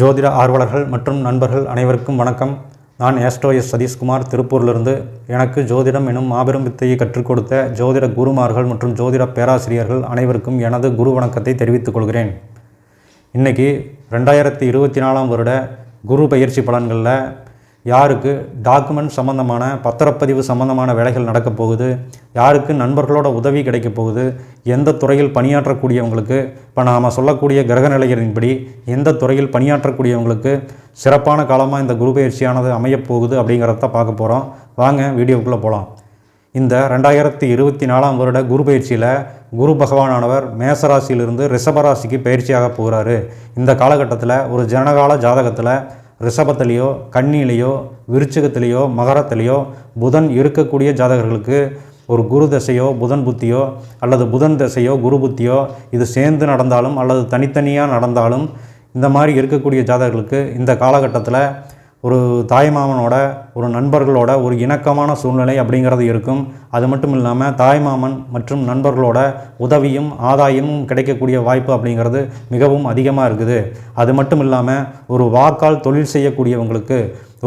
ஜோதிட ஆர்வலர்கள் மற்றும் நண்பர்கள் அனைவருக்கும் வணக்கம். நான் ஏஸ்ட்ரோ எஸ் சதீஷ்குமார் திருப்பூரிலிருந்து. எனக்கு ஜோதிடம் எனும் மாபெரும் வித்தையை கற்றுக் கொடுத்த ஜோதிட குருமார்கள் மற்றும் ஜோதிட பேராசிரியர்கள் அனைவருக்கும் எனது குரு வணக்கத்தை தெரிவித்துக் கொள்கிறேன். இன்றைக்கி ரெண்டாயிரத்தி இருபத்தி நாலாம் வருட குரு பயிற்சி பலன்களில் யாருக்கு டாக்குமெண்ட் சம்மந்தமான பத்திரப்பதிவு சம்மந்தமான வேலைகள் நடக்கப் போகுது யாருக்கு நண்பர்களோட உதவி கிடைக்கப் போகுது எந்த துறையில் பணியாற்றக்கூடியவங்களுக்கு இப்போ நாம் சொல்லக்கூடிய கிரக நிலைகளின்படி எந்த துறையில் பணியாற்றக்கூடியவங்களுக்கு சிறப்பான காலமாக இந்த குரு பயிற்சியானது அமையப் போகுது அப்படிங்கிறத பார்க்க போகிறோம் வாங்க வீடியோக்குள்ளே போகலாம் இந்த ரெண்டாயிரத்தி இருபத்தி நாலாம் வருட குரு பயிற்சியில் குரு பகவானானவர் மேசராசியிலிருந்து ரிஷபராசிக்கு பயிற்சியாக போகிறாரு இந்த காலகட்டத்தில் ஒரு ஜனகால ஜாதகத்தில் ரிஷபத்திலேயோ கன்னியிலேயோ விருச்சிகத்திலேயோ மகரத்திலேயோ புதன் இருக்கக்கூடிய ஜாதகர்களுக்கு ஒரு குரு தசையோ புதன் புத்தியோ அல்லது புதன் தசையோ குரு புத்தியோ இது சேர்ந்து நடந்தாலும் அல்லது தனித்தனியாக நடந்தாலும் இந்த மாதிரி இருக்கக்கூடிய ஜாதகர்களுக்கு இந்த காலகட்டத்தில் ஒரு தாய்மாமனோட ஒரு நண்பர்களோட ஒரு இணக்கமான சூழ்நிலை அப்படிங்கிறது இருக்கும். அது மட்டும் இல்லாமல் தாய்மாமன் மற்றும் நண்பர்களோட உதவியும் ஆதாயமும் கிடைக்கக்கூடிய வாய்ப்பு அப்படிங்கிறது மிகவும் அதிகமாக இருக்குது. அது மட்டும் இல்லாமல் ஒரு வாக்கால் தொழில் செய்யக்கூடியவங்களுக்கு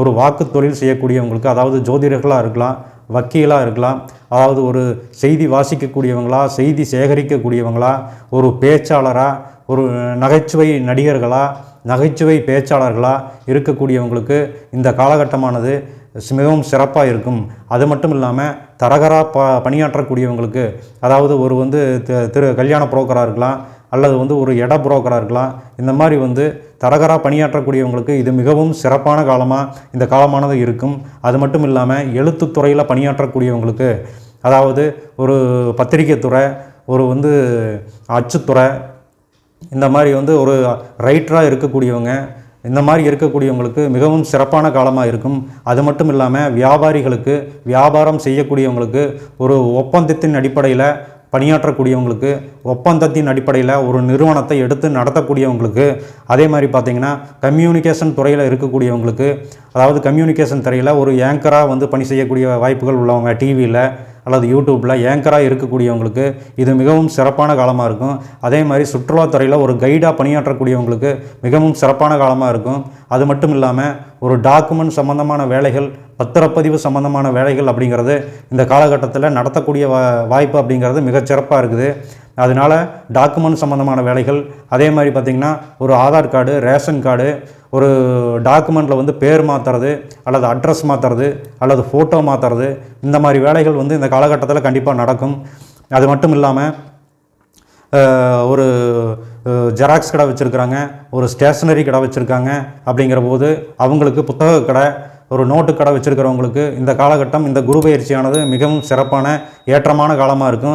ஒரு வாக்கு தொழில் செய்யக்கூடியவங்களுக்கு அதாவது ஜோதிடர்களாக இருக்கலாம் வக்கீலாக இருக்கலாம் அதாவது ஒரு செய்தி வாசிக்கக்கூடியவங்களா செய்தி சேகரிக்கக்கூடியவங்களா ஒரு பேச்சாளராக ஒரு நகைச்சுவை நடிகர்களாக நகைச்சுவை பேச்சாளர்களாக இருக்கக்கூடியவங்களுக்கு இந்த காலகட்டமானது மிகவும் சிறப்பாக இருக்கும். அது மட்டும் இல்லாமல் தரகராக ப பணியாற்றக்கூடியவங்களுக்கு அதாவது ஒரு வந்து திரு கல்யாண புரோக்கராக இருக்கலாம் அல்லது வந்து ஒரு இட புரோக்கராக இருக்கலாம் இந்த மாதிரி வந்து தரகராக பணியாற்றக்கூடியவங்களுக்கு இது மிகவும் சிறப்பான காலமாக இந்த காலமானது இருக்கும். அது மட்டும் இல்லாமல் எழுத்துத்துறையில் பணியாற்றக்கூடியவங்களுக்கு அதாவது ஒரு பத்திரிகை துறை ஒரு வந்து அச்சுத்துறை இந்த மாதிரி வந்து ஒரு ரைட்டராக இருக்கக்கூடியவங்க இந்த மாதிரி இருக்கக்கூடியவங்களுக்கு மிகவும் சிறப்பான காலமாக இருக்கும். அது மட்டும் இல்லாமல் வியாபாரிகளுக்கு வியாபாரம் செய்யக்கூடியவங்களுக்கு ஒரு ஒப்பந்தத்தின் அடிப்படையில் பணியாற்றக்கூடியவங்களுக்கு ஒப்பந்தத்தின் அடிப்படையில் ஒரு நிறுவனத்தை எடுத்து நடத்தக்கூடியவங்களுக்கு அதே மாதிரி பார்த்திங்கன்னா கம்யூனிகேஷன் துறையில் இருக்கக்கூடியவங்களுக்கு அதாவது கம்யூனிகேஷன் துறையில் ஒரு ஏங்கராக வந்து பணி செய்யக்கூடிய வாய்ப்புகள் உள்ளவங்க டிவியில் அல்லது யூடியூப்பில் ஏங்கராக இருக்கக்கூடியவங்களுக்கு இது மிகவும் சிறப்பான காலமாக இருக்கும். அதே மாதிரி சுற்றுலாத்துறையில் ஒரு கைடாக பணியாற்றக்கூடியவங்களுக்கு மிகவும் சிறப்பான காலமாக இருக்கும். அது மட்டும் இல்லாமல் ஒரு டாக்குமெண்ட் சம்மந்தமான வேலைகள் பத்திரப்பதிவு சம்மந்தமான வேலைகள் அப்படிங்கிறது இந்த காலகட்டத்தில் நடத்தக்கூடிய வா வாய்ப்பு அப்படிங்கிறது மிகச்சிறப்பாக இருக்குது. அதனால் டாக்குமெண்ட் சம்மந்தமான வேலைகள் அதே மாதிரி பார்த்திங்கன்னா ஒரு ஆதார் கார்டு ரேஷன் கார்டு ஒரு டாக்குமெண்ட்டில் வந்து பேர் மாற்றுறது அல்லது அட்ரஸ் மாற்றுறது அல்லது ஃபோட்டோ மாற்றுறது இந்த மாதிரி வேலைகள் வந்து இந்த காலகட்டத்தில் கண்டிப்பாக நடக்கும். அது மட்டும் இல்லாமல் ஒரு ஜெராக்ஸ் கடை வச்சுருக்குறாங்க ஒரு ஸ்டேஷ்னரி கடை வச்சுருக்காங்க அப்படிங்கிற போது அவங்களுக்கு புத்தக கடை ஒரு நோட்டு கடை வச்சுருக்கிறவங்களுக்கு இந்த காலகட்டம் இந்த குரு பயிற்சியானது மிகவும் சிறப்பான ஏற்றமான காலமாக இருக்கும்.